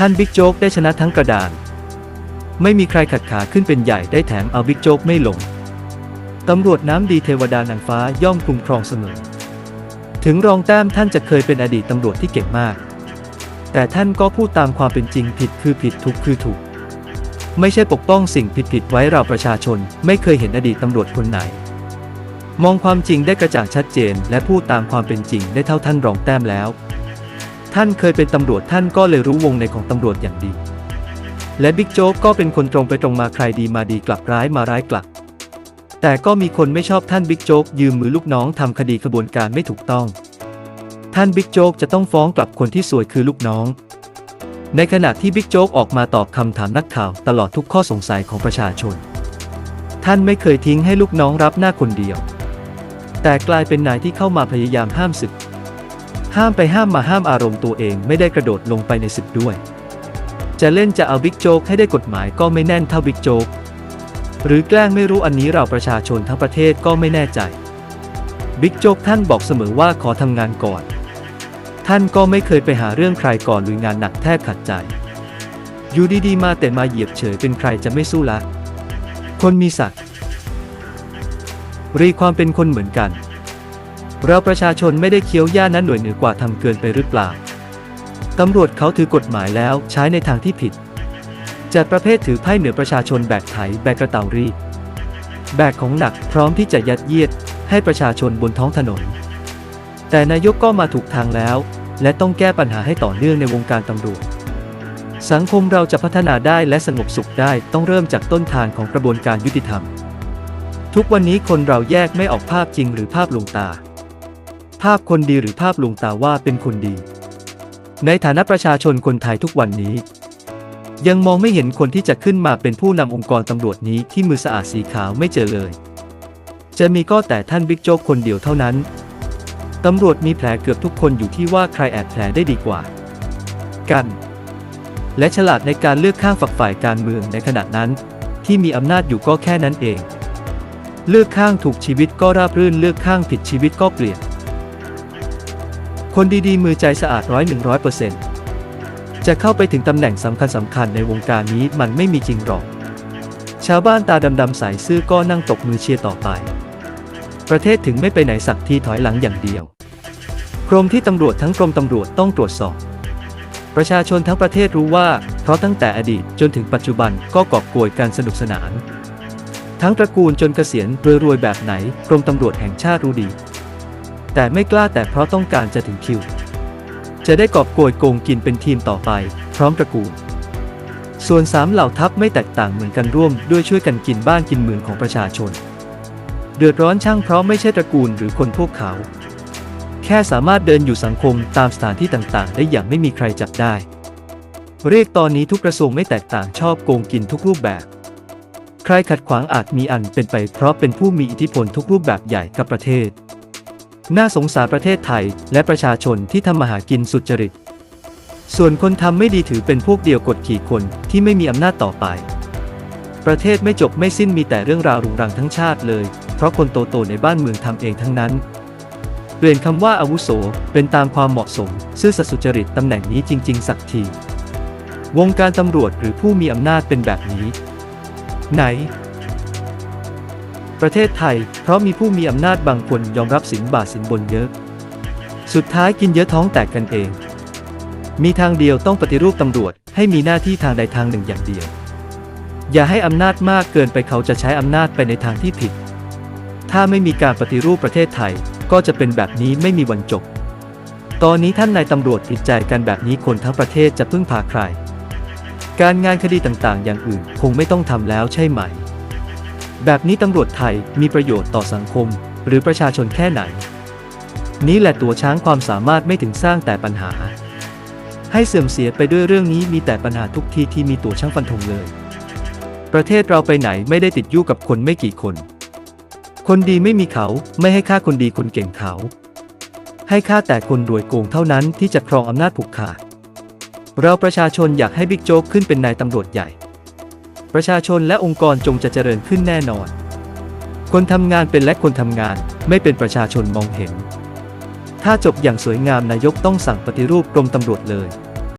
ท่านบิ๊กโจ๊กได้ชนะทั้งกระดาน ไม่มีใครขัดขาขึ้นเป็นใหญ่ได้แถมเอาบิ๊กโจ๊กไม่ลง ตำรวจน้ำดีเทวดานางฟ้าย่อมคุ้มครองเสมอ ถึงรองแต้มท่านจะเคยเป็นอดีตตำรวจที่เก่งมาก แต่ท่านก็พูดตามความเป็นจริงผิดคือผิดถูกคือถูก ไม่ใช่ปกป้องสิ่งผิดผิดๆไว้เราประชาชนไม่เคยเห็นอดีตตำรวจคนไหน มองความจริงได้กระจ่างชัดเจน และพูดตามความเป็นจริงได้เท่าท่านรองแต้มแล้ว ท่านเคยเป็นตำรวจท่านก็เลยรู้วงในของตำรวจอย่างดี และบิ๊กโจ๊กก็เป็นคนตรงไปตรงมาใครดีมาดีกลับร้ายมาร้ายกลับ แต่ก็มีคนไม่ชอบท่านบิ๊กโจ๊กยืมมือลูกน้องทำคดีขบวนการไม่ถูกต้อง ท่านบิ๊กโจ๊กจะต้องฟ้องกลับคนที่สวยคือลูกน้อง ในขณะที่บิ๊กโจ๊กออกมาตอบคำถามนักข่าวตลอดทุกข้อสงสัยของประชาชน ท่านไม่เคยทิ้งให้ลูกน้องรับหน้าคนเดียว แต่กลายเป็นนายที่เข้ามาพยายามห้ามศึก ห้ามไปห้ามมาห้ามอารมณ์ตัวเองไม่ได้กระโดดลงไปในศึกด้วย จะเล่นจะเอาบิ๊กโจ๊กให้ได้กฎหมายก็ไม่แน่นเท่าบิ๊กโจ๊กหรือแกล้งไม่รู้อันนี้เราประชาชนทั้งประเทศก็ไม่แน่ใจ บิ๊กโจ๊กท่านบอกเสมอว่าขอทำงานก่อน ท่านก็ไม่เคยไปหาเรื่องใครก่อนลุยงานหนักแทบขัดใจ อยู่ดีๆมาแต่มาเหยียบเฉยเป็นใครจะไม่สู้ละคนมีศักดิ์รีความเป็นคนเหมือนกัน เราประชาชนไม่ได้เคี้ยวย่านั้นหน่วยเหนือกว่าทำเกินไปหรือเปล่า ตำรวจเขาถือกฎหมายแล้วใช้ในทางที่ผิด จัดประเภทถือไพ่เหนือประชาชนแบกไถแบกกระเต่ารีดแบกของหนักพร้อมที่จะยัดเยียดให้ประชาชนบนท้องถนน แต่นายกก็มาถูกทางแล้ว และต้องแก้ปัญหาให้ต่อเนื่องในวงการตำรวจ สังคมเราจะพัฒนาได้และสงบสุขได้ต้องเริ่มจากต้นทางของกระบวนการยุติธรรม ทุกวันนี้คนเราแยกไม่ออกภาพจริงหรือภาพลวงตา ภาพคนดีหรือภาพลวงตาว่าเป็นคนดี ในฐานะประชาชนคนไทยทุกวันนี้ ยังมองไม่เห็นคนที่จะขึ้นมาเป็นผู้นำองค์กรตำรวจนี้ที่มือสะอาดสีขาวไม่เจอเลย จะมีก็แต่ท่านบิ๊กโจ๊กคนเดียวเท่านั้นตำรวจมีแผลเกือบทุกคนอยู่ที่ว่าใครแอบแผลได้ดีกว่า กัน และฉลาดในการเลือกข้างฝักฝ่ายการเมืองในขณะนั้น ที่มีอำนาจอยู่ก็แค่นั้นเอง เลือกข้างถูกชีวิตก็ราบรื่นเลือกข้างผิดชีวิตก็เปลี่ยน คนดีๆ มือใจสะอาดร้อยหนึ่งร้อยเปอร์เซ็นต์จะเข้าไปถึงตำแหน่งสำคัญสำคัญในวงการนี้มันไม่มีจริงหรอก ชาวบ้านตาดำๆใสซื่อก็นั่งตกมือเชียร์ต่อไป ประเทศถึงไม่ไปไหนสักทีถอยหลังอย่างเดียว กรมที่ตำรวจทั้งกรมตำรวจต้องตรวจสอบ ประชาชนทั้งประเทศรู้ว่าเพราะตั้งแต่อดีตจนถึงปัจจุบันก็กอบโกยการสนุกสนาน ทั้งตระกูลจนเกษียณรวยๆแบบไหน กรมตำรวจแห่งชาติรู้ดี แต่ไม่กล้าแต่เพราะต้องการจะถึงคิว จะได้กอบโกยโกงกินเป็นทีมต่อไป พร้อมตระกูล ส่วนสามเหล่าทัพไม่แตกต่างเหมือนกันร่วม ด้วยช่วยกันกินบ้านกินเมืองของประชาชน เดือดร้อนช่างเพราะไม่ใช่ตระกูลหรือคนพวกเขา แค่สามารถเดินอยู่สังคมตามสถานที่ต่างๆ ได้อย่างไม่มีใครจับได้ เรียกตอนนี้ทุกกระทรวงไม่แตกต่างชอบโกงกินทุกรูปแบบใครขัดขวางอาจมีอันเป็นไปเพราะเป็นผู้มีอิทธิพลทุกรูปแบบใหญ่กับประเทศ น่าสงสารประเทศไทย และประชาชนที่ทำมาหากินสุจริต ส่วนคนทำไม่ดีถือเป็นพวกเดียวกดขี่คนที่ไม่มีอำนาจต่อไป ประเทศไม่จบไม่สิ้นมีแต่เรื่องราวรุงรังทั้งชาติเลย เพราะคนโตๆในบ้านเมืองทำเองทั้งนั้น เปลี่ยนคำว่าอาวุโสเป็นตามความเหมาะสม ซื่อสัตย์สุจริตตำแหน่งนี้จริง ๆ สักที วงการตำรวจหรือผู้มีอำนาจเป็นแบบนี้ ไหน ประเทศไทย เพราะมีผู้มีอำนาจบางคนยอมรับสินบาทสินบนเยอะ สุดท้ายกินเยอะท้องแตกกันเอง มีทางเดียวต้องปฏิรูปตำรวจ ให้มีหน้าที่ทางใดทางหนึ่งอย่างเดียว อย่าให้อำนาจมากเกินไปเขาจะใช้อำนาจไปในทางที่ผิด ถ้าไม่มีการปฏิรูปประเทศไทย ก็จะเป็นแบบนี้ไม่มีวันจบ ตอนนี้ท่านนายตำรวจผิดใจกันแบบนี้คนทั้งประเทศจะพึ่งพาใคร การงานคดีต่างๆ อย่างอื่นคงไม่ต้องทำแล้วใช่ไหม แบบนี้ตำรวจไทยมีประโยชน์ต่อสังคม หรือประชาชนแค่ไหน นี้แหละตัวช้างความสามารถไม่ถึงสร้างแต่ปัญหา ให้เสื่อมเสียไปด้วยเรื่องนี้มีแต่ปัญหาทุกทีที่มีตัวช่างฟันธงเลย ประเทศเราไปไหนไม่ได้ติดยู่กับคนไม่กี่คน คนดีไม่มีเขาไม่ให้ค่าคนดีคนเก่งเขา ให้ค่าแต่คนรวยโกงเท่านั้นที่จะครองอำนาจผูกขาดเราประชาชนอยากให้บิ๊กโจ๊กขึ้นเป็นนายตำรวจใหญ่ ประชาชนและองค์กรจงจะเจริญขึ้นแน่นอน คนทำงานเป็นและคนทำงานไม่เป็นประชาชนมองเห็น ถ้าจบอย่างสวยงามนายกต้องสั่งปฏิรูปกรมตำรวจเลย